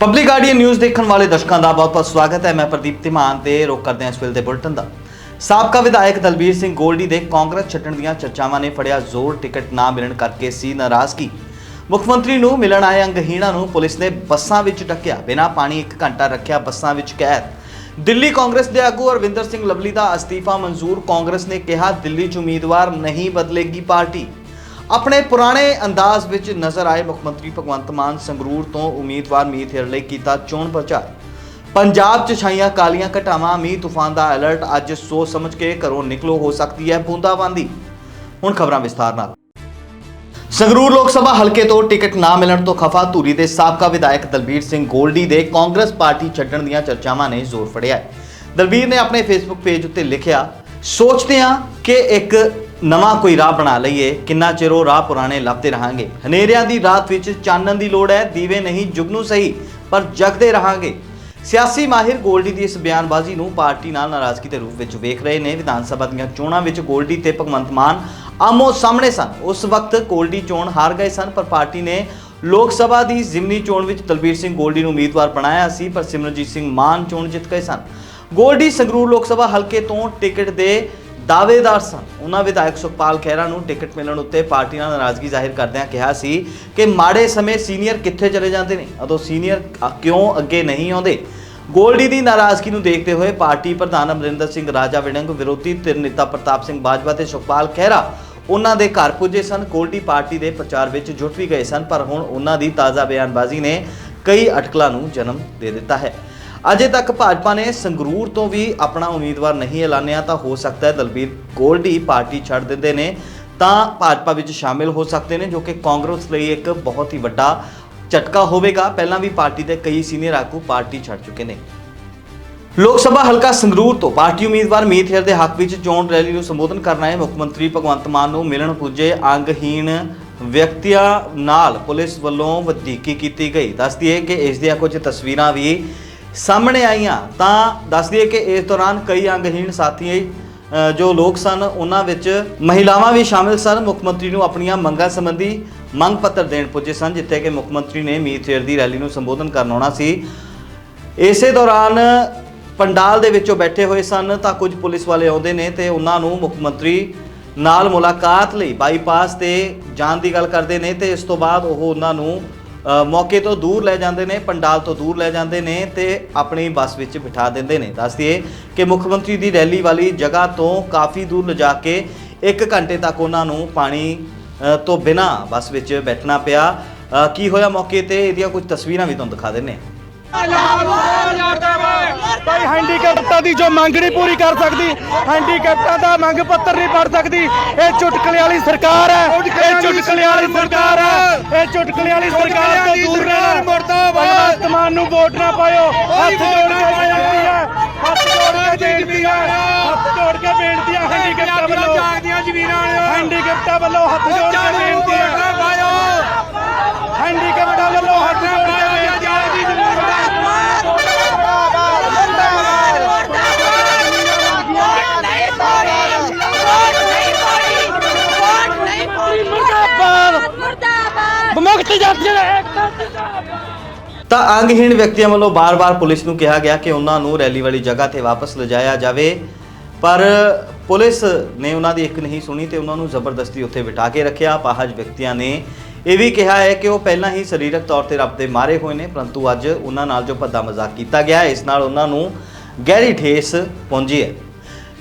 Public guardian news ਦੇਖਣ ਵਾਲੇ ਦਰਸ਼ਕਾਂ ਦਾ ਬਹੁਤ-ਬਹੁਤ ਸਵਾਗਤ ਹੈ। ਮੈਂ ਪ੍ਰਦੀਪ ਧੀਮਾਨ ਤੇ ਰੋਕ ਕਰਦੇ ਹਾਂ ਇਸ ਵੇਲੇ ਦੇ ਬੁਲਟਨ ਦਾ। ਸਾਬਕਾ ਵਿਧਾਇਕ ਦਲਬੀਰ ਸਿੰਘ ਗੋਲਡੀ ਦੇ ਕਾਂਗਰਸ ਛੱਡਣ ਦੀਆਂ ਚਰਚਾਵਾਂ ਨੇ ਫੜਿਆ ਜ਼ੋਰ। ਟਿਕਟ ਨਾ ਮਿਲਣ ਕਰਕੇ ਸੀ ਨਾਰਾਜ਼ਗੀ। ਮੁੱਖ ਮੰਤਰੀ ਨੂੰ ਮਿਲਣ ਆਏ ਅੰਗਹੀਣਾਂ ਨੂੰ ਪੁਲਿਸ ਨੇ ਬੱਸਾਂ ਵਿੱਚ ਟੱਕਿਆ ਬਿਨਾਂ ਪਾਣੀ 1 ਘੰਟਾ ਰੱਖਿਆ ਬੱਸਾਂ ਵਿੱਚ ਕੈਦ। ਦਿੱਲੀ ਕਾਂਗਰਸ ਦੇ ਆਗੂ ਅਰਵਿੰਦਰ ਸਿੰਘ ਲਵਲੀ ਦਾ ਅਸਤੀਫਾ। ਮਨਜ਼ੂਰ ਕਾਂਗਰਸ ਨੇ ਕਿਹਾ, ਦਿੱਲੀ 'ਚ ਉਮੀਦਵਾਰ ਨਹੀਂ ਬਦਲੇਗੀ ਪਾਰਟੀ। ਆਪਣੇ ਪੁਰਾਣੇ ਅੰਦਾਜ਼ ਵਿੱਚ ਨਜ਼ਰ ਆਏ ਮੁੱਖ ਮੰਤਰੀ ਭਗਵੰਤ ਮਾਨ ਸੰਗਰੂਰ ਤੋਂ ਉਮੀਦਵਾਰ ਮੀਤ ਹੇਰ ਲਈ ਕੀਤਾ ਚੋਣ ਪ੍ਰਚਾਰ। ਪੰਜਾਬ 'ਚ ਛਾਈਆਂ ਕਾਲੀਆਂ ਘਟਾਵਾਂ, ਮੀਂਹ ਤੂਫਾਨ ਦਾ ਅਲਰਟ ਅੱਜ ਸੋਚ ਸਮਝ ਕੇ ਘਰੋਂ ਨਿਕਲੋ ਹੋ ਸਕਦੀ ਹੈ ਬੂੰਦਾਬਾਂਦੀ। ਹੁਣ ਖਬਰਾਂ ਵਿਸਥਾਰ ਨਾਲ। ਸੰਗਰੂਰ ਲੋਕ ਸਭਾ ਹਲਕੇ ਤੋਂ ਟਿਕਟ ਨਾ ਮਿਲਣ ਤੋਂ ਖਫਾ ਧੂਰੀ ਦੇ ਸਾਬਕਾ ਵਿਧਾਇਕ ਦਲਬੀਰ ਸਿੰਘ ਗੋਲਡੀ ਦੇ ਕਾਂਗਰਸ ਪਾਰਟੀ ਛੱਡਣ ਦੀਆਂ ਚਰਚਾਵਾਂ ਨੇ ਜ਼ੋਰ ਫੜਿਆ ਹੈ। ਦਲਬੀਰ ਨੇ ਆਪਣੇ ਫੇਸਬੁੱਕ ਪੇਜ ਉੱਤੇ ਲਿਖਿਆ, ਸੋਚਦੇ ਹਾਂ ਕਿ ਇੱਕ ਨਵਾਂ ਕੋਈ ਰਾਹ ਬਣਾ ਲਈਏ, ਕਿੰਨਾ ਚਿਰ ਉਹ ਰਾਹ ਪੁਰਾਣੇ ਲੱਭਦੇ ਰਹਾਂਗੇ। ਹਨੇਰਿਆਂ ਦੀ ਰਾਤ ਵਿੱਚ ਚਾਨਣ ਦੀ ਲੋੜ ਹੈ, ਦੀਵੇ ਨਹੀਂ ਜੁਗਨੂ ਸਹੀ, ਪਰ ਜਗਦੇ ਰਹਾਂਗੇ। ਸਿਆਸੀ ਮਾਹਿਰ ਗੋਲਡੀ ਦੀ ਇਸ ਬਿਆਨਬਾਜ਼ੀ ਨੂੰ ਪਾਰਟੀ ਨਾਲ ਨਾਰਾਜ਼ਗੀ ਦੇ ਰੂਪ ਵਿੱਚ ਵੇਖ ਰਹੇ ਨੇ। ਵਿਧਾਨ ਸਭਾ ਦੀਆਂ ਚੋਣਾਂ ਵਿੱਚ ਗੋਲਡੀ ਤੇ ਭਗਵੰਤ ਮਾਨ ਆਮੋ ਸਾਹਮਣੇ ਸਨ। ਉਸ ਵਕਤ ਗੋਲਡੀ ਚੋਣ ਹਾਰ ਗਏ ਸਨ, ਪਰ ਪਾਰਟੀ ਨੇ ਲੋਕ ਸਭਾ ਦੀ ਜ਼ਿਮਨੀ ਚੋਣ ਵਿੱਚ ਦਲਬੀਰ ਸਿੰਘ ਗੋਲਡੀ ਨੂੰ ਉਮੀਦਵਾਰ ਬਣਾਇਆ ਸੀ, ਪਰ ਸਿਮਰਨਜੀਤ ਸਿੰਘ ਮਾਨ ਚੋਣ ਜਿੱਤ ਗਏ ਸਨ। ਗੋਲਡੀ ਸੰਗਰੂਰ ਲੋਕ ਸਭਾ ਹਲਕੇ ਤੋਂ ਟਿਕਟ ਦੇ ਦਾਅਵੇਦਾਰ ਸਨ ਉਹਨਾਂ ਵਿਧਾਇਕ ਸੁਖਪਾਲ ਖਹਿਰਾ ਨੂੰ ਟਿਕਟ ਮਿਲਣ ਉੱਤੇ ਪਾਰਟੀ ਨਾਲ ਨਾਰਾਜ਼ਗੀ ਜ਼ਾਹਿਰ ਕਰਦਿਆਂ ਕਿਹਾ ਸੀ ਕਿ ਮਾੜੇ ਸਮੇਂ ਸੀਨੀਅਰ ਕਿੱਥੇ ਚਲੇ ਜਾਂਦੇ ਨੇ ਉਦੋਂ ਸੀਨੀਅਰ ਕਿਉਂ ਅੱਗੇ ਨਹੀਂ ਆਉਂਦੇ ਗੋਲਡੀ ਦੀ ਨਾਰਾਜ਼ਗੀ ਨੂੰ ਦੇਖਦੇ ਹੋਏ ਪਾਰਟੀ ਪ੍ਰਧਾਨ ਅਮਰਿੰਦਰ ਸਿੰਘ ਰਾਜਾ ਵਿੜੰਗ ਵਿਰੋਧੀ ਧਿਰ ਨੇਤਾ ਪ੍ਰਤਾਪ ਸਿੰਘ ਬਾਜਵਾ ਤੇ ਸੁਖਪਾਲ ਖਹਿਰਾ ਉਹਨਾਂ ਦੇ ਘਰ ਪੁੱਜੇ ਸਨ ਗੋਲਡੀ ਪਾਰਟੀ ਦੇ ਪ੍ਰਚਾਰ ਵਿੱਚ ਜੁਟ ਵੀ ਗਏ ਸਨ ਪਰ ਹੁਣ ਉਹਨਾਂ ਦੀ ਤਾਜ਼ਾ ਬਿਆਨਬਾਜ਼ੀ ਨੇ ਕਈ ਅਟਕਲਾਂ ਨੂੰ ਜਨਮ ਦੇ ਦਿੱਤਾ ਹੈ ਅਜੇ ਤੱਕ ਭਾਜਪਾ ਨੇ ਸੰਗਰੂਰ ਤੋਂ ਵੀ ਆਪਣਾ ਉਮੀਦਵਾਰ ਨਹੀਂ ਐਲਾਨਿਆ, ਤਾਂ ਹੋ ਸਕਦਾ ਹੈ ਦਲਬੀਰ ਗੋਲਡੀ ਪਾਰਟੀ ਛੱਡ ਦਿੰਦੇ ਨੇ। ਤਾਂ ਭਾਜਪਾ ਵਿੱਚ ਸ਼ਾਮਿਲ ਹੋ ਸਕਦੇ ਨੇ, ਜੋ ਕਿ ਕਾਂਗਰਸ ਲਈ ਇੱਕ ਬਹੁਤ ਹੀ ਵੱਡਾ ਝਟਕਾ ਹੋਵੇਗਾ। ਪਹਿਲਾਂ ਵੀ ਪਾਰਟੀ ਦੇ ਕਈ ਸੀਨੀਅਰ ਆਗੂ ਪਾਰਟੀ ਛੱਡ ਚੁੱਕੇ ਨੇ। ਲੋਕ ਸਭਾ ਹਲਕਾ ਸੰਗਰੂਰ ਤੋਂ ਪਾਰਟੀ ਉਮੀਦਵਾਰ ਮੀਤ ਹੇਰ ਦੇ ਹੱਕ ਵਿੱਚ ਚੋਣ ਰੈਲੀ ਨੂੰ ਸੰਬੋਧਨ ਕਰਨ ਆਏ ਮੁੱਖ ਮੰਤਰੀ ਭਗਵੰਤ ਮਾਨ ਨੂੰ ਮਿਲਣ ਪੁੱਜੇ ਅੰਗਹੀਣ ਵਿਅਕਤੀਆਂ ਨਾਲ ਪੁਲਿਸ ਵੱਲੋਂ ਵਧੀਕੀ ਕੀਤੀ ਗਈ। ਦੱਸਦੀ ਹੈ ਕਿ ਇਸ ਦੀਆਂ ਕੁਝ ਤਸਵੀਰਾਂ ਵੀ ਸਾਹਮਣੇ ਆਈਆਂ, ਤਾਂ ਦੱਸਦੀ ਹੈ ਕਿ ਇਸ ਦੌਰਾਨ ਕਈ ਅੰਗਹੀਣ ਸਾਥੀ ਜੋ ਲੋਕ ਸਨ, ਉਹਨਾਂ ਵਿੱਚ ਮਹਿਲਾਵਾਂ ਵੀ ਸ਼ਾਮਿਲ ਸਨ। ਮੁੱਖ ਮੰਤਰੀ ਨੂੰ ਆਪਣੀਆਂ ਮੰਗਾਂ ਸੰਬੰਧੀ ਮੰਗ ਪੱਤਰ ਦੇਣ ਪੁੱਜੇ ਸਨ, ਜਿੱਥੇ ਕਿ ਮੁੱਖ ਮੰਤਰੀ ਨੇ ਮੀਤ ਹੇਰ ਦੀ ਰੈਲੀ ਨੂੰ ਸੰਬੋਧਨ ਕਰਨ ਆਉਣਾ ਸੀ। ਇਸੇ ਦੌਰਾਨ ਪੰਡਾਲ ਦੇ ਵਿੱਚੋਂ ਬੈਠੇ ਹੋਏ ਸਨ, ਤਾਂ ਕੁਝ ਪੁਲਿਸ ਵਾਲੇ ਆਉਂਦੇ ਨੇ ਤੇ ਉਹਨਾਂ ਨੂੰ ਮੁੱਖ ਮੰਤਰੀ ਨਾਲ ਮੁਲਾਕਾਤ ਲਈ ਬਾਈਪਾਸ ਤੇ ਜਾਣ ਦੀ ਗੱਲ ਕਰਦੇ ਨੇ ਤੇ ਇਸ ਤੋਂ ਬਾਅਦ ਉਹ ਉਹਨਾਂ ਨੂੰ ਮੌਕੇ ਤੋਂ ਦੂਰ ਲੈ ਜਾਂਦੇ ਨੇ, ਪੰਡਾਲ ਤੋਂ ਦੂਰ ਲੈ ਜਾਂਦੇ ਨੇ ਤੇ ਆਪਣੀ ਬੱਸ ਵਿੱਚ ਬਿਠਾ ਦਿੰਦੇ ਨੇ। ਦੱਸ ਦਈਏ ਕਿ ਮੁੱਖ ਮੰਤਰੀ ਦੀ ਰੈਲੀ ਵਾਲੀ ਜਗ੍ਹਾ ਤੋਂ ਕਾਫੀ ਦੂਰ ਲਿਜਾ ਕੇ 1 ਘੰਟੇ ਤੱਕ ਉਹਨਾਂ ਨੂੰ ਪਾਣੀ ਤੋਂ ਬਿਨਾ ਬੱਸ ਵਿੱਚ ਬੈਠਣਾ ਪਿਆ। ਕੀ ਹੋਇਆ ਮੌਕੇ ਤੇ? ਇਹਦੀਆਂ ਕੁਝ ਤਸਵੀਰਾਂ ਵੀ ਤੁਹਾਨੂੰ ਦਿਖਾ ਦਿੰਨੇ ਹਾਂ। ਭਾਈ ਹੈਂਡੀਕੈਪਟਾਂ ਦੀ ਜੋ ਮੰਗ ਨਹੀਂ ਪੂਰੀ ਕਰ ਸਕਦੀ ਹੈਂਡੀਕੈਪਟਾਂ ਦਾ ਮੰਗ ਪੱਤਰ ਨਹੀਂ ਪੜ ਸਕਦੀ ਇਹ ਚੁਟਕਲੇ ਵਾਲੀ ਸਰਕਾਰ ਹੈ ਇਹ ਚੁਟਕਲੇ ਵਾਲੀ ਸਰਕਾਰ ਹੈ ਇਹ ਚੁਟਕਲੇ ਵਾਲੀ ਸਰਕਾਰ ਤੋਂ ਦੂਰ ਰਹਿਣਾ। ਮੁਰਦਾਬਾਦ। ਮਾਨ ਨੂੰ ਵੋਟ ਨਾ ਪਾਇਓ ਹੱਥ ਜੋੜ ਕੇ ਬੇਨਤੀ ਹੈ ਹੱਥ ਜੋੜ ਕੇ ਬੇਨਤੀ ਹੈ ਹੱਥ ਜੋੜ ਕੇ ਬੇਨਤੀ ਹੈ ਹੈਂਡੀਕੈਪਟਾਂ ਵੱਲੋਂ। ਜਾਗਦੀਆਂ ਜ਼ਮੀਨਾਂ ਹੈਂਡੀਕੈਪਟਾਂ ਵੱਲੋਂ ਹੱਥ ਜੋੜ ਕੇ ਬੇਨਤੀ ਹੈ। ਹੈਂਡੀਕੈਪਟਾਂ ਵੱਲੋਂ ਹੱਥ ਜੋੜ ਕੇ ਬੇਨਤੀ ਤਾਂ ਅੰਗਹੀਣ ਵਿਅਕਤੀਆਂ ਵੱਲੋਂ ਬਾਰ-ਬਾਰ ਪੁਲਿਸ ਨੂੰ ਕਿਹਾ ਗਿਆ ਕਿ ਉਹਨਾਂ ਨੂੰ ਰੈਲੀ ਵਾਲੀ ਜਗ੍ਹਾ ਤੇ ਵਾਪਸ ਲਿਜਾਇਆ ਜਾਵੇ। ਪਰ ਪੁਲਿਸ ਨੇ ਉਹਨਾਂ ਦੀ ਇੱਕ ਨਹੀਂ ਸੁਣੀ ਤੇ ਉਹਨਾਂ ਨੂੰ ਜ਼ਬਰਦਸਤੀ ਉੱਥੇ ਬਿਠਾ ਕੇ ਰੱਖਿਆ। ਪਾਹਜ ਵਿਅਕਤੀਆਂ ਨੇ ਇਹ ਵੀ ਕਿਹਾ ਹੈ ਕਿ ਉਹ ਪਹਿਲਾਂ ਹੀ ਸਰੀਰਕ ਤੌਰ ਤੇ ਰੱਬ ਦੇ ਮਾਰੇ ਹੋਏ ਨੇ, ਪਰੰਤੂ ਅੱਜ ਉਹਨਾਂ ਨਾਲ ਜੋ ਭੱਦਾ ਮਜ਼ਾਕ ਕੀਤਾ ਗਿਆ, ਇਸ ਨਾਲ ਉਹਨਾਂ ਨੂੰ ਗਹਿਰੀ ਠੇਸ ਪਹੁੰਚੀ ਹੈ।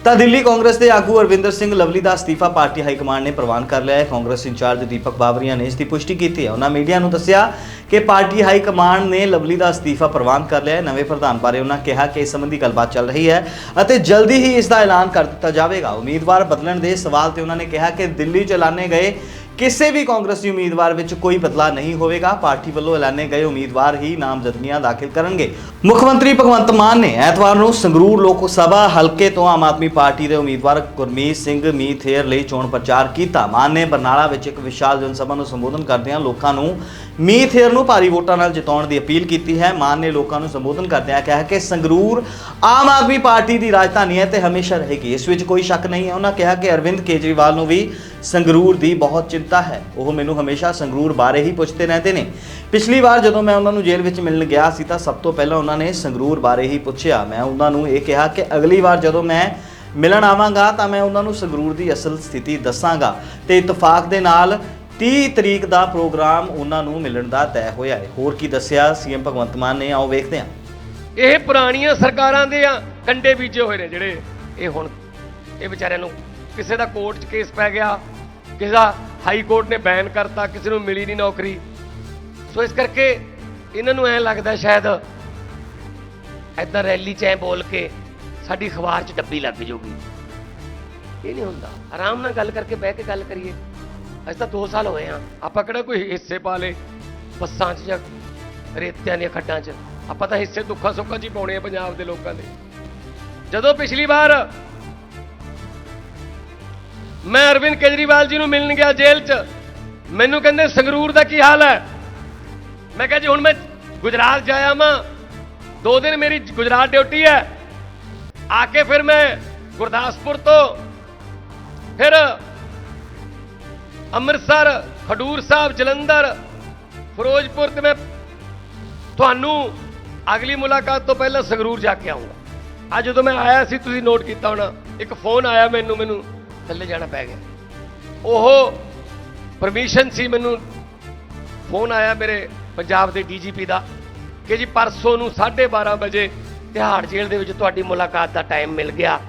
ਤਾਂ ਦਿੱਲੀ ਕਾਂਗਰਸ ਦੇ ਆਗੂ ਅਰਵਿੰਦਰ ਸਿੰਘ ਲਵਲੀ ਦਾ ਅਸਤੀਫਾ ਪਾਰਟੀ ਹਾਈ ਕਮਾਂਡ ਨੇ ਪ੍ਰਵਾਨ ਕਰ ਲਿਆ ਹੈ। ਕਾਂਗਰਸ ਇੰਚਾਰਜ ਦੀਪਕ ਬਾਬਰੀਆ ਨੇ ਇਸ ਦੀ ਪੁਸ਼ਟੀ ਕੀਤੀ ਹੈ। ਉਹਨਾਂ ਮੀਡੀਆ ਨੂੰ ਦੱਸਿਆ ਕਿ ਪਾਰਟੀ ਹਾਈ ਕਮਾਂਡ ਨੇ ਲਵਲੀ ਦਾ ਅਸਤੀਫਾ ਪ੍ਰਵਾਨ ਕਰ ਲਿਆ ਹੈ। ਨਵੇਂ ਪ੍ਰਧਾਨ ਬਾਰੇ ਉਹਨਾਂ ਕਿਹਾ ਕਿ ਇਸ ਸੰਬੰਧੀ ਗੱਲਬਾਤ ਚੱਲ ਰਹੀ ਹੈ ਅਤੇ ਜਲਦੀ ਹੀ ਇਸ ਦਾ ਐਲਾਨ ਕਰ ਦਿੱਤਾ ਜਾਵੇਗਾ। ਉਮੀਦਵਾਰ ਬਦਲਣ ਦੇ ਸਵਾਲ ਤੇ ਉਹਨਾਂ ਨੇ ਕਿਹਾ ਕਿ ਦਿੱਲੀ ਚ ਐਲਾਨੇ ਗਏ ਕਿਸੇ ਵੀ ਕਾਂਗਰਸੀ ਉਮੀਦਵਾਰ ਵਿੱਚ ਕੋਈ ਬਦਲਾਅ ਨਹੀਂ ਹੋਵੇਗਾ। ਪਾਰਟੀ ਵੱਲੋਂ ਐਲਾਨੇ ਗਏ ਉਮੀਦਵਾਰ ਹੀ ਨਾਮਜ਼ਦਗੀਆਂ ਦਾਖਲ ਕਰਨਗੇ। ਮੁੱਖ ਮੰਤਰੀ ਭਗਵੰਤ ਮਾਨ ਨੇ ਐਤਵਾਰ ਨੂੰ ਸੰਗਰੂਰ ਲੋਕ ਸਭਾ ਹਲਕੇ ਤੋਂ ਆਮ ਆਦਮੀ ਪਾਰਟੀ ਦੇ ਉਮੀਦਵਾਰ ਗੁਰਮੀਤ ਸਿੰਘ ਮੀਥੇਰ ਲਈ ਚੋਣ ਪ੍ਰਚਾਰ ਕੀਤਾ। ਮਾਨ ਨੇ ਬਰਨਾਲਾ ਵਿੱਚ ਇੱਕ ਵਿਸ਼ਾਲ ਜਨਸਭਾ ਨੂੰ ਸੰਬੋਧਨ ਕਰਦਿਆਂ ਲੋਕਾਂ ਨੂੰ ਮੀਥੇਰ ਨੂੰ ਭਾਰੀ ਵੋਟਾਂ ਨਾਲ ਜਿਤਾਉਣ ਦੀ ਅਪੀਲ ਕੀਤੀ ਹੈ। ਮਾਨ ਨੇ ਲੋਕਾਂ ਨੂੰ ਸੰਬੋਧਨ ਕਰਦਿਆਂ ਕਿਹਾ ਕਿ ਸੰਗਰੂਰ ਆਮ ਆਦਮੀ ਪਾਰਟੀ ਦੀ ਰਾਜਧਾਨੀ ਹੈ ਤੇ ਹਮੇਸ਼ਾ ਰਹੇਗੀ। ਇਸ ਵਿੱਚ ਕੋਈ ਸ਼ੱਕ ਨਹੀਂ ਹੈ। ਉਹਨਾਂ ਕਿਹਾ ਕਿ ਅਰਵਿੰਦ ਕੇਜਰੀਵਾਲ ਨੂੰ ਵੀ ਸੰਗਰੂਰ ਦੀ ਬਹੁਤ ਚਿੰਤਾ ਹੈ। ਉਹ ਮੈਨੂੰ ਹਮੇਸ਼ਾ ਸੰਗਰੂਰ ਬਾਰੇ ਹੀ ਪੁੱਛਦੇ ਰਹਿੰਦੇ ਨੇ। ਪਿਛਲੀ ਵਾਰ ਜਦੋਂ ਮੈਂ ਉਹਨਾਂ ਨੂੰ ਜੇਲ੍ਹ ਵਿੱਚ ਮਿਲਣ ਗਿਆ ਸੀ ਤਾਂ ਸਭ ਤੋਂ ਪਹਿਲਾਂ ਉਹਨਾਂ ਨੇ ਸੰਗਰੂਰ ਬਾਰੇ ਹੀ ਪੁੱਛਿਆ। ਮੈਂ ਉਹਨਾਂ ਨੂੰ ਇਹ ਕਿਹਾ ਕਿ ਅਗਲੀ ਵਾਰ ਜਦੋਂ ਮੈਂ ਮਿਲਣ ਆਵਾਂਗਾ ਤਾਂ ਮੈਂ ਉਹਨਾਂ ਨੂੰ ਸੰਗਰੂਰ ਦੀ ਅਸਲ ਸਥਿਤੀ ਦੱਸਾਂਗਾ। ਤੇ ਇਤਫਾਕ ਦੇ ਨਾਲ 30 ਤਰੀਕ ਦਾ ਪ੍ਰੋਗਰਾਮ ਉਹਨਾਂ ਨੂੰ ਮਿਲਣ ਦਾ ਤੈਅ ਹੋਇਆ ਹੈ। ਹੋਰ ਕੀ ਦੱਸਿਆ ਸੀਐਮ ਭਗਵੰਤ ਮਾਨ ਨੇ? ਆਓ ਵੇਖਦੇ ਹਾਂ। ਇਹ ਪੁਰਾਣੀਆਂ ਸਰਕਾਰਾਂ ਦੇ ਆ, ਕੰਡੇ ਬੀਜੇ ਹੋਏ ਨੇ ਜਿਹੜੇ। ਇਹ ਹੁਣ, ਇਹ ਵਿਚਾਰਿਆਂ ਨੂੰ ਕਿਸੇ ਦਾ ਕੋਰਟ 'ਚ ਕੇਸ ਪੈ ਗਿਆ, ਕਿਸੇ ਦਾ ਹਾਈ ਕੋਰਟ ਨੇ ਬੈਨ ਕਰਤਾ, ਕਿਸੇ ਨੂੰ ਮਿਲੀ ਨਹੀਂ ਨੌਕਰੀ। ਸੋ ਇਸ ਕਰਕੇ ਇਹਨਾਂ ਨੂੰ ਐਂ ਲੱਗਦਾ ਸ਼ਾਇਦ ਐਦਾਂ ਰੈਲੀ 'ਚ ਐਂ ਬੋਲ ਕੇ ਸਾਡੀ ਅਖਬਾਰ 'ਚ ਡੱਬੀ ਲੱਗ ਜਾਊਗੀ ਇਹ ਨਹੀਂ ਹੁੰਦਾ। ਆਰਾਮ ਨਾਲ ਗੱਲ ਕਰਕੇ ਬਹਿ ਕੇ ਗੱਲ ਕਰੀਏ। ਅੱਜ ਤਾਂ 2 ਸਾਲ ਹੋਏ ਆ ਆਪਾਂ ਕਿਹੜਾ ਕੋਈ ਹਿੱਸੇ ਪਾ ਲੇ ਬੱਸਾਂ 'ਚ ਜਾਂ ਰੇਤਿਆਂ ਦੀਆਂ ਖੱਡਾਂ 'ਚ? ਆਪਾਂ ਤਾਂ ਹਿੱਸੇ ਦੁੱਖਾਂ ਸੁੱਖਾਂ 'ਚ ਹੀ ਪਾਉਣੇ ਆ ਪੰਜਾਬ ਦੇ ਲੋਕਾਂ ਦੇ। ਜਦੋਂ ਪਿਛਲੀ ਵਾਰ ਮੈਂ ਅਰਵਿੰਦ ਕੇਜਰੀਵਾਲ ਜੀ ਨੂੰ ਮਿਲਣ ਗਿਆ ਜੇਲ੍ਹ 'ਚ। ਮੈਨੂੰ ਕਹਿੰਦੇ, ਸੰਗਰੂਰ ਦਾ ਕੀ ਹਾਲ ਹੈ? ਮੈਂ ਕਿਹਾ ਜੀ, ਹੁਣ ਮੈਂ ਗੁਜਰਾਤ ਜਾਇਆ ਮਾਂ ਦੋ ਦਿਨ ਮੇਰੀ ਗੁਜਰਾਤ ਡਿਊਟੀ ਹੈ। ਆ ਕੇ ਫਿਰ ਮੈਂ ਗੁਰਦਾਸਪੁਰ ਤੋਂ ਫਿਰ ਅੰਮ੍ਰਿਤਸਰ, ਖਡੂਰ ਸਾਹਿਬ, ਜਲੰਧਰ, ਫਿਰੋਜ਼ਪੁਰ ਤੇ ਮੈਂ ਤੁਹਾਨੂੰ ਅਗਲੀ ਮੁਲਾਕਾਤ ਤੋਂ ਪਹਿਲਾਂ ਸੰਗਰੂਰ ਜਾ ਕੇ ਆਉਂਗਾ। ਅੱਜ ਜਦੋਂ ਮੈਂ ਆਇਆ ਸੀ, ਤੁਸੀਂ ਨੋਟ ਕੀਤਾ ਹੋਣਾ, ਇੱਕ ਫੋਨ ਆਇਆ ਮੈਨੂੰ ਮੈਨੂੰ। ਥੱਲੇ ਜਾਣਾ ਪੈ ਗਿਆ। ਉਹ ਪਰਮਿਸ਼ਨ ਸੀ ਮੈਨੂੰ। ਫੋਨ ਆਇਆ ਮੇਰੇ ਪੰਜਾਬ ਦੇ ਡੀਜੀਪੀ ਦਾ ਕਿ ਜੀ ਪਰਸੋਂ ਨੂੰ 12:30 ਵਜੇ ਤਿਹਾੜ ਜੇਲ੍ਹ ਦੇ ਵਿੱਚ ਤੁਹਾਡੀ ਮੁਲਾਕਾਤ ਦਾ ਟਾਈਮ ਮਿਲ ਗਿਆ।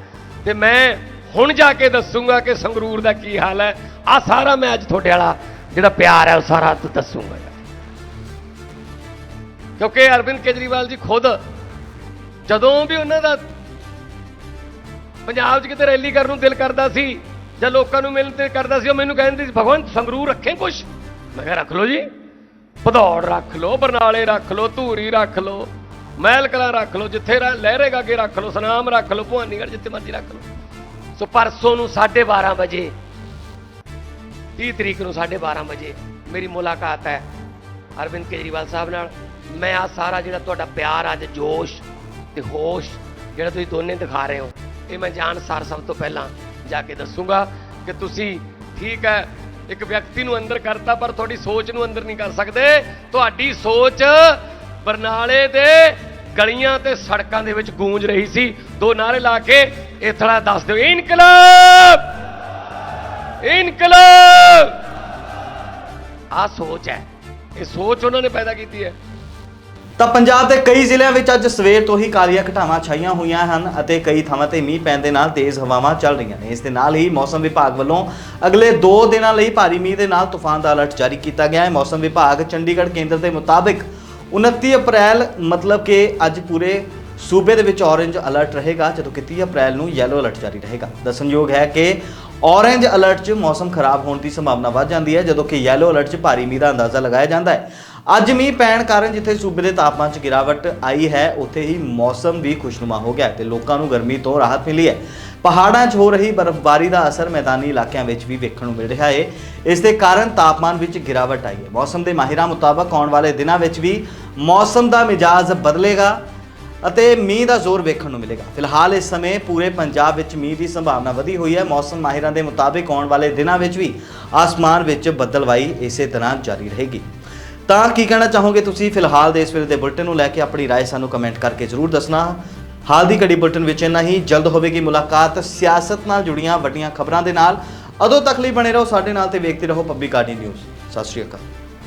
ਤੇ ਮੈਂ ਹੁਣ ਜਾ ਕੇ ਦੱਸੂਗਾ ਕਿ ਸੰਗਰੂਰ ਦਾ ਕੀ ਹਾਲ ਹੈ। ਆ ਸਾਰਾ ਮੈਂ ਅੱਜ ਤੁਹਾਡੇ ਵਾਲਾ ਜਿਹੜਾ ਪਿਆਰ ਹੈ, ਉਹ ਸਾਰਾ ਦ- ਦੱਸੂਗਾ। ਕਿਉਂਕਿ ਅਰਵਿੰਦ ਕੇਜਰੀਵਾਲ ਜੀ ਖੁਦ ਜਦੋਂ ਵੀ ਉਹਨਾਂ ਦਾ ਪੰਜਾਬ 'ਚ ਕਿਤੇ ਰੈਲੀ ਕਰਨ ਨੂੰ ਦਿਲ ਕਰਦਾ ਸੀ ਜਾਂ ਲੋਕਾਂ ਨੂੰ ਮਿਲਣ ਤੇ ਕਰਦਾ ਸੀ, ਉਹ ਮੈਨੂੰ ਕਹਿੰਦੇ ਸੀ, ਭਗਵੰਤ, ਸੰਗਰੂਰ ਰੱਖੇ ਕੁਛ? ਮੈਂ ਕਿਹਾ, ਰੱਖ ਲਓ ਜੀ। ਭਦੌੜ ਰੱਖ ਲਓ, ਬਰਨਾਲੇ ਰੱਖ ਲਓ, ਧੂਰੀ ਰੱਖ ਲਓ ਮਹਿਲ ਕਲਾ ਰੱਖ ਲਓ, ਜਿੱਥੇ ਲਹਿਰੇਗਾ ਅੱਗੇ ਰੱਖ ਲਓ, ਸਨਾਮ ਰੱਖ ਲਓ, ਭਵਾਨੀਗੜ੍ਹ ਜਿੱਥੇ ਮਰਜ਼ੀ ਰੱਖ ਲਓ। ਸੋ ਪਰਸੋਂ ਨੂੰ 12:30 ਵਜੇ 30 ਤਰੀਕ ਨੂੰ 12:30 ਵਜੇ ਮੇਰੀ ਮੁਲਾਕਾਤ ਹੈ ਅਰਵਿੰਦ ਕੇਜਰੀਵਾਲ ਸਾਹਿਬ ਨਾਲ। ਮੈਂ ਆ ਸਾਰਾ ਜਿਹੜਾ ਤੁਹਾਡਾ ਪਿਆਰ ਅੱਜ ਜੋਸ਼ ਤੇ ਹੋਸ਼ ਜਿਹੜਾ ਤੁਸੀਂ ਦੋਨੇ ਦਿਖਾ ਰਹੇ ਹੋ, ਇਹ ਮੈਂ ਜਾਣ ਸਾਰ ਸਭ ਤੋਂ ਪਹਿਲਾਂ ਜਾ ਕੇ ਦੱਸੂਗਾ ਕਿ ਤੁਸੀਂ ਠੀਕ ਹੈ, ਇੱਕ ਵਿਅਕਤੀ ਨੂੰ ਅੰਦਰ ਕਰਤਾ, ਪਰ ਤੁਹਾਡੀ ਸੋਚ ਨੂੰ ਅੰਦਰ ਨਹੀਂ ਕਰ ਸਕਦੇ। ਤੁਹਾਡੀ ਸੋਚ ਬਰਨਾਲੇ ਦੇ ਗਲੀਆਂ ਤੇ ਸੜਕਾਂ ਦੇ ਵਿੱਚ ਗੂੰਜ ਰਹੀ ਸੀ। ਦੋ ਨਾਰੇ ਲਾ ਕੇ ਇਹ ਥੜਾ ਦੱਸ ਦਿਓ, ਇਨਕਲਾਬ! ਇਨਕਲਾਬ! ਆ ਸੋਚ ਹੈ। ਇਹ ਸੋਚ ਉਹਨਾਂ ਨੇ ਪੈਦਾ ਕੀਤੀ ਹੈ। ਤਾਂ ਪੰਜਾਬ ਦੇ ਕਈ ਜ਼ਿਲ੍ਹਿਆਂ ਵਿੱਚ ਅੱਜ ਸਵੇਰ ਤੋਂ ਹੀ ਕਾਲੀਆਂ ਘਟਾਵਾਂ ਛਾਈਆਂ ਹੋਈਆਂ ਹਨ ਅਤੇ ਕਈ ਥਾਵਾਂ ਤੇ ਮੀਂਹ ਪੈਣ ਦੇ ਨਾਲ ਤੇਜ਼ ਹਵਾਵਾਂ ਚੱਲ ਰਹੀਆਂ ਨੇ। ਇਸ ਦੇ ਨਾਲ ਹੀ ਮੌਸਮ ਵਿਭਾਗ ਵੱਲੋਂ ਅਗਲੇ 2 ਦਿਨਾਂ ਲਈ ਭਾਰੀ ਮੀਂਹ ਦੇ ਨਾਲ ਤੂਫਾਨ ਦਾ ਅਲਰਟ ਜਾਰੀ ਕੀਤਾ ਗਿਆ ਹੈ। ਮੌਸਮ ਵਿਭਾਗ ਚੰਡੀਗੜ੍ਹ ਕੇਂਦਰ ਦੇ ਮੁਤਾਬਿਕ 29 ਅਪ੍ਰੈਲ ਮਤਲਬ ਕਿ ਅੱਜ ਪੂਰੇ ਸੂਬੇ ਦੇ ਵਿੱਚ ਔਰੇਂਜ ਅਲਰਟ ਰਹੇਗਾ, ਜਦੋਂ ਕਿ 30 ਅਪ੍ਰੈਲ ਨੂੰ ਯੈਲੋ ਅਲਰਟ ਜਾਰੀ ਰਹੇਗਾ। ਦੱਸਣਯੋਗ ਹੈ ਕਿ ਔਰੇਂਜ ਅਲਰਟ 'ਚ ਮੌਸਮ ਖਰਾਬ ਹੋਣ ਦੀ ਸੰਭਾਵਨਾ ਵੱਧ ਜਾਂਦੀ ਹੈ, ਜਦੋਂ ਕਿ ਯੈਲੋ ਅਲਰਟ 'ਚ ਭਾਰੀ ਮੀਂਹ ਦਾ ਅੰਦਾਜ਼ਾ ਲਗਾਇਆ ਜਾਂਦਾ ਹੈ। ਅੱਜ ਮੀਂਹ ਪੈਣ ਕਾਰਨ ਜਿੱਥੇ ਸੂਬੇ ਦੇ ਤਾਪਮਾਨ 'ਚ ਗਿਰਾਵਟ ਆਈ ਹੈ, ਉੱਥੇ ਹੀ ਮੌਸਮ ਵੀ ਖੁਸ਼ਨੁਮਾ ਹੋ ਗਿਆ ਹੈ ਤੇ ਲੋਕਾਂ ਨੂੰ ਗਰਮੀ ਤੋਂ ਰਾਹਤ ਮਿਲੀ ਹੈ। ਪਹਾੜਾਂ 'ਚ ਹੋ ਰਹੀ ਬਰਫ਼ਬਾਰੀ ਦਾ ਅਸਰ ਮੈਦਾਨੀ ਇਲਾਕਿਆਂ ਵਿੱਚ ਵੀ ਵੇਖਣ ਨੂੰ ਮਿਲ ਰਿਹਾ ਹੈ ਇਸ ਦੇ ਕਾਰਨ ਤਾਪਮਾਨ ਵਿੱਚ ਗਿਰਾਵਟ ਆਈ ਹੈ। ਮੌਸਮ ਦੇ ਮਾਹਿਰਾਂ ਮੁਤਾਬਕ ਆਉਣ ਵਾਲੇ ਦਿਨਾਂ ਵਿੱਚ ਵੀ ਮੌਸਮ ਦਾ ਮਿਜਾਜ਼ ਬਦਲੇਗਾ ਅਤੇ ਮੀਂਹ ਦਾ ਜ਼ੋਰ ਵੇਖਣ ਨੂੰ ਮਿਲੇਗਾ। ਫਿਲਹਾਲ ਇਸ ਸਮੇਂ ਪੂਰੇ ਪੰਜਾਬ ਵਿੱਚ ਮੀਂਹ ਦੀ ਸੰਭਾਵਨਾ ਵਧੀ ਹੋਈ ਹੈ। ਮੌਸਮ ਮਾਹਿਰਾਂ ਦੇ ਮੁਤਾਬਿਕ ਆਉਣ ਵਾਲੇ ਦਿਨਾਂ ਵਿੱਚ ਵੀ ਆਸਮਾਨ ਵਿੱਚ ਬੱਦਲਵਾਈ ਇਸੇ ਤਰ੍ਹਾਂ ਜਾਰੀ ਰਹੇਗੀ। ਤਾਂ ਕੀ ਕਹਿਣਾ ਚਾਹੋਗੇ ਤੁਸੀਂ ਫਿਲਹਾਲ ਦੇ ਇਸ ਵੇਲੇ ਦੇ ਬੁਲਟਨ ਨੂੰ ਲੈ ਕੇ ਆਪਣੀ رائے ਸਾਨੂੰ ਕਮੈਂਟ ਕਰਕੇ ਜ਼ਰੂਰ ਦੱਸਣਾ ਹਾਲ ਦੀ ਘੜੀ ਬੁਲਟਨ ਵਿੱਚ ਇੰਨਾ ਹੀ ਜਲਦ ਹੋਵੇਗੀ ਮੁਲਾਕਾਤ ਸਿਆਸਤ ਨਾਲ ਜੁੜੀਆਂ ਵੱਡੀਆਂ ਖਬਰਾਂ ਦੇ ਨਾਲ ਉਦੋਂ ਤੱਕ ਲਈ ਬਣੇ ਰਹੋ ਸਾਡੇ ਨਾਲ ਤੇ ਵੇਖਦੇ ਰਹੋ ਪਬਲਿਕ ਆਰਡੀ ਨਿਊਜ਼ ਸਤਿ ਸ਼੍ਰੀ ਅਕਾਲ